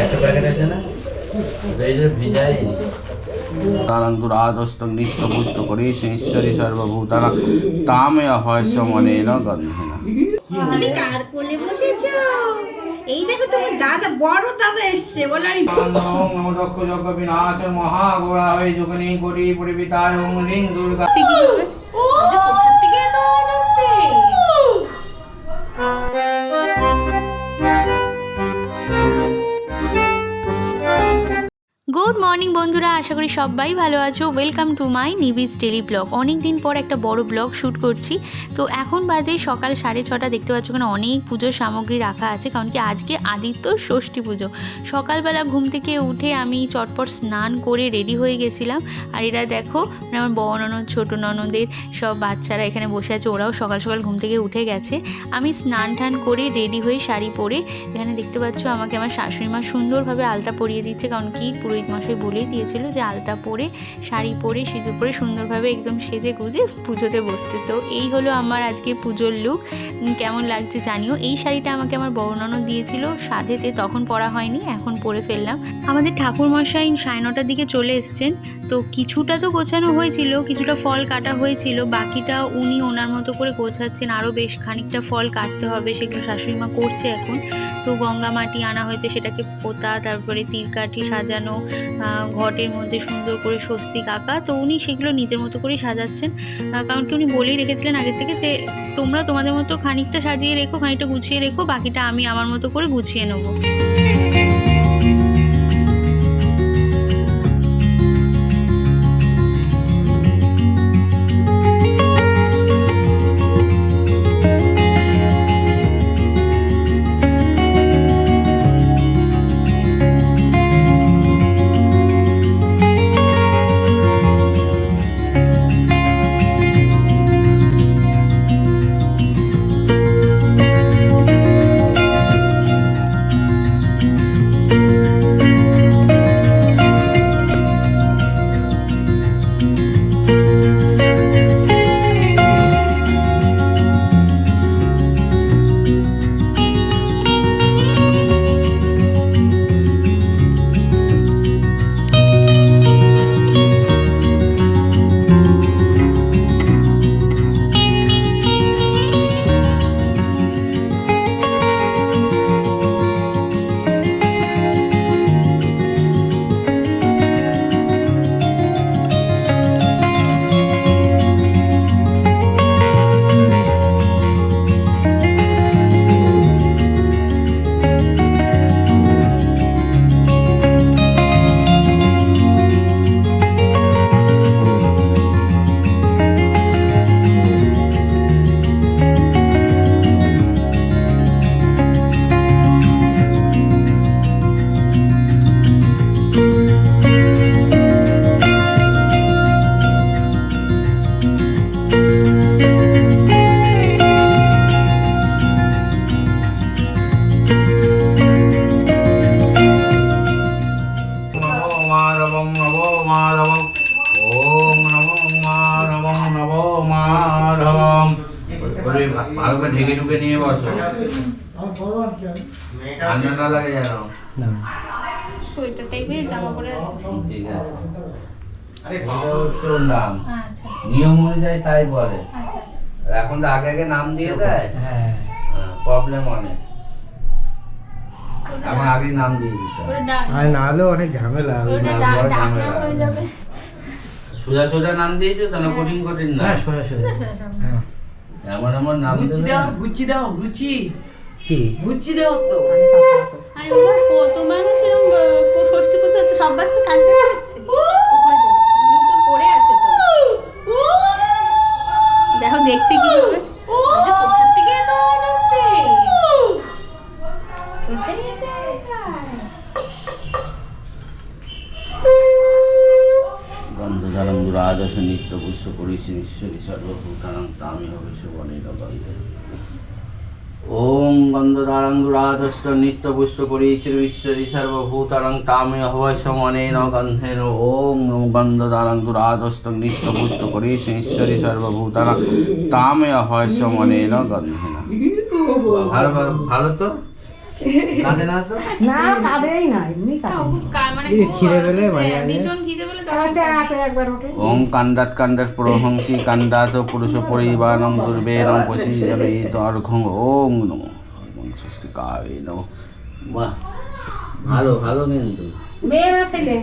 একটা প্যাকেট আছে না এই যে ভিজাই তারাঙ্কুরাদস্তং নিত্যপুষ্ট করিস ঈশ্বরী সর্বভূতানা তামে অহস্য মনেন গন্ধেন তুমি কার কোলে বসেছো? এই দেখো তোমার দাদা বড় দাদা এসছে বলে আমি দক্ষ যজ্ঞ বিনাশ মহাগোড়া হয়ে যোগনী করি পরিবিতায় রিং দুর্গা। গুড মর্নিং বন্ধুরা, আশা করি সবাই ভালো আছো। ওয়েলকাম টু মাই নিবিজ ডেলি ব্লগ অনেক দিন পর একটা বড় ব্লগ শ্যুট করছি। তো এখন বাজে সকাল সাড়ে ছটা, দেখতে পাচ্ছ ওখানে অনেক পুজোর সামগ্রী রাখা আছে, কারণ কি আজকে আদিত্য ষষ্ঠী পুজো। সকালবেলা ঘুম থেকে উঠে আমি চটপট স্নান করে রেডি হয়ে গেছিলাম। আর এরা দেখো মানে আমার বড় ননদ, ছোটো ননদের সব বাচ্চারা এখানে বসে আছে, ওরাও সকাল সকাল ঘুম থেকে উঠে গেছে। আমি স্নান টান করে রেডি হয়ে শাড়ি পরে, এখানে দেখতে পাচ্ছ আমাকে আমার শাশুড়ি মা সুন্দরভাবে আলতা পরিয়ে দিচ্ছে, কারণ কি পুরোহিত মশাই বলেই দিয়েছিল যে আলতা পরে, শাড়ি পরে, সিঁদুর পরে সুন্দরভাবে একদম সেজে গুজে পুজোতে বসতে তো এই হলো আমার আজকে পুজোর লুক কেমন লাগছে জানিও। এই শাড়িটা আমাকে আমার ননদ দিয়েছিল, সাধেতে তখন পরা হয়নি, এখন পরে ফেললাম। আমাদের ঠাকুর মশাই সাড়ে নটার দিকে চলে এসছেন। তো কিছুটা তো গোছানো হয়েছিল, কিছুটা ফল কাটা হয়েছিল, বাকিটা উনি ওনার মতো করে গোছাচ্ছেন। আরও বেশ খানিকটা ফল কাটতে হবে, সেগুলো শাশুড়ি মা করছে এখন। তো গঙ্গা মাটি আনা হয়েছে, সেটাকে পোতা, তারপরে তীরকাঠি সাজানো ঘটের মধ্যে সুন্দর করে স্বস্তিক আঁকা তো উনি সেগুলো নিজের মতো করেই সাজাচ্ছেন। কারণ কি উনি বলেই রেখেছিলেন আগের থেকে যে, তোমরা তোমাদের মতো খানিকটা সাজিয়ে রেখো, খানিকটা গুছিয়ে রেখো, বাকিটা আমি আমার মতো করে গুছিয়ে নেব। ঢেকে ঢুকে নিয়ে বসো। ঠান্ডা না লাগে যেন। ঠিক আছে। নাম। আচ্ছা। নিয়ম অনুযায়ী তাই বলে। আচ্ছা এখন তো আগে আগে নাম দিয়ে দেয়? প্রবলেম অনেক। এখন আগে নাম দিয়ে দিচ্ছে আর না হলেও অনেক ঝামেলা। সোজা সোজা নাম দিয়েছে তাহলে কঠিন কঠিন না। হ্যাঁ সোজা সোজা। এমন এমন নাম গুচি দাও। গুচি দাও গুচি কি? গুচি দাও তো। আরে বাবা কত মানুষ এরকম ষষ্ঠী পূজা সব বাচ্চা গন্ধধরম দুরাদশ নিত্য পুষ্য করিছি ঈশ্বরী সর্বভূতানাং তামি হবে গন্ধে ওম গন্ধধারং দুরাদষ্ট নিত্য পুষ্প করিছি ঈশ্বরী সর্বভূতানাং তামে হবে সমনেন ওম নিত্য পুষ্প ঈশ্বরী হয় ভালো, ভালো- তো? না কাঁদেই না এমনি ও মানে আচ্ছা প্রহংসি পুরুষ পরিবারং নমো। নমো। বাহ ভালো ভালো কিন্তু। মেয়ে না ছেলে?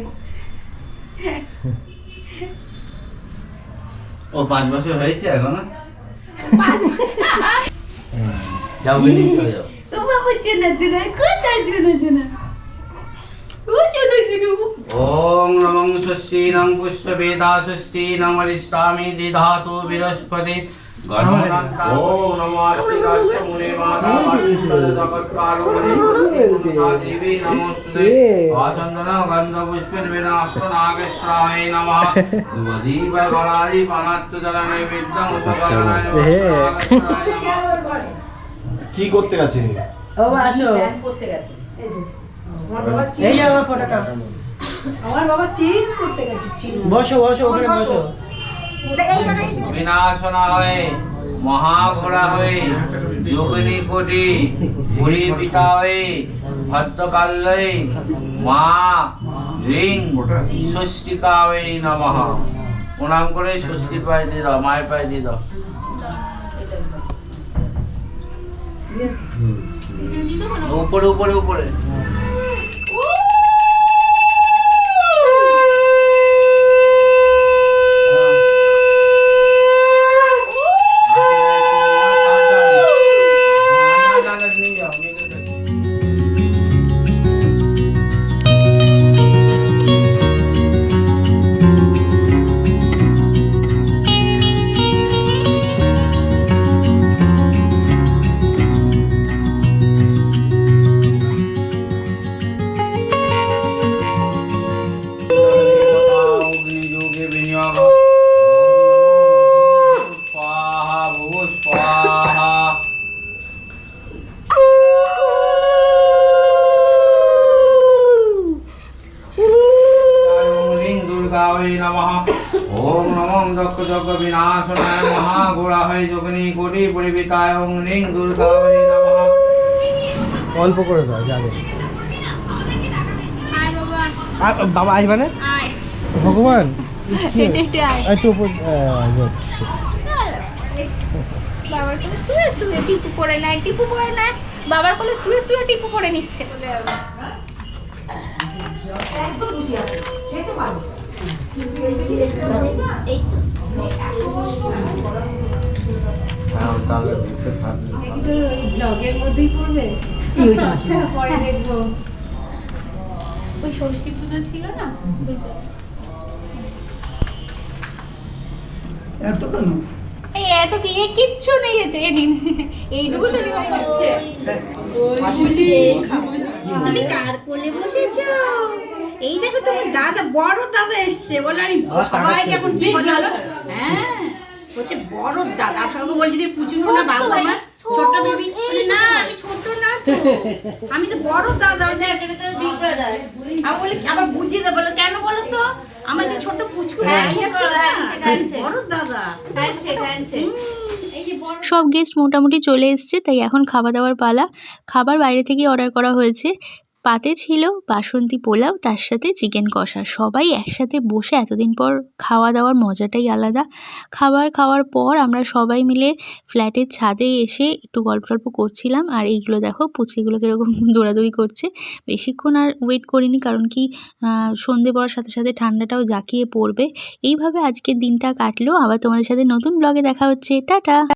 ও পাঁচ বছর হয়েছে এখনও? পাঁচ বছর। যাও বেরিয়ে চলে যাও। চেনা চেনা কোথায় চেনা চেনা। নমো অষ্টিকাষ্ট মুনে মাতা পাঠিষ্ঠদপৎকারো দেবী নমস্তে আচন্দন গন্ধ পুষ্পেন বিনাষ্ট নাগেশ্রাহে নমঃ। দুবদীপ গণাদি পানাত্য জল নৈবেদ্যং উৎকরণায় নমঃ কি করতে গেছে বাবা আসো। করতে গেছে। এই যে আমার বাবা এই আমার ফটোটা আমার বাবা চেঞ্জ করতে গেছে চিনি। বসো বসো ওখানে বসো। এই জায়গায় এসে। বিনাশনা হয়ে মহাঘোড়া হয়ে যোগিনী কোটি পুরী পিতা হয়ে ভদ্রকাল্যই মা রিং হয়ে নমঃ। প্রণাম করে ষষ্ঠী পাই দিয়ে দাও মায়ের পায়ে দিয়ে দাও। কোনো উপরে উপরে উপরে নমঃ ওম নমঃ দক্ষ যজ্ঞ বিনাশনায় মহাঘোড়া হয় যোগিনী কোটি পরিবিতায় ওং রিং দুর্গায় নমঃ অল্প করে দাও যাবে বাবা না? ভগবান? বাবার কোলে শুয়ে শুয়ে টিপু পরে নেয় টিপু পরে নেয়। বাবার কোলে শুয়ে শুয়ে টিপু পরে নিচ্ছে। ব্লগের মধ্যেই পড়বে? পরে দেখব। ওই ষষ্ঠী পুজো ছিল না? এত কেন? এই এত কি? কিচ্ছু নেই এতে। নিন। এইটুকু তো দিতে হচ্ছে তুমি কার কোলে বসেছো? এই দেখো তোমার দাদা বড় দাদা এসছে বলে আমি সবাইকে এখন কি বলে হ্যাঁ হচ্ছে বড় দাদা আর সবাই বলছি যে পুচু বাবা মা ছোট বেবি। না আমি ছোট না তো আমি তো বড় দাদা। বিগ ব্রাদার আবার বুঝিয়ে দেবো বলো কেন বলো তো? আমাদের ছোট পুচকু ভাই আছে না। বড় দাদা। হ্যান্ডশেক হ্যান্ডশেক এই যে বড় সব গেস্ট মোটামুটি চলে এসছে তাই এখন খাওয়া দাওয়ার পালা। খাবার বাইরে থেকে অর্ডার করা হয়েছে। পাতে ছিল, বাসন্তী পোলাও, তার সাথে চিকেন কষা। সবাই একসাথে বসে এতদিন পর খাওয়া দাওয়ার মজাটাই আলাদা। খাবার খাওয়ার পর আমরা সবাই মিলে ফ্ল্যাটের ছাদে এসে একটু গল্প টল্প করছিলাম। আর এইগুলো দেখো, পুচকিগুলো কীরকম দৌড়াদৌড়ি করছে। বেশিক্ষণ আর ওয়েট করিনি, কারণ কি সন্ধে পড়ার সাথে সাথে ঠান্ডাটাও জাঁকিয়ে পড়বে। এইভাবে আজকের দিনটা কাটলো। আবার তোমাদের সাথে নতুন ব্লগে দেখা হচ্ছে। টাটা!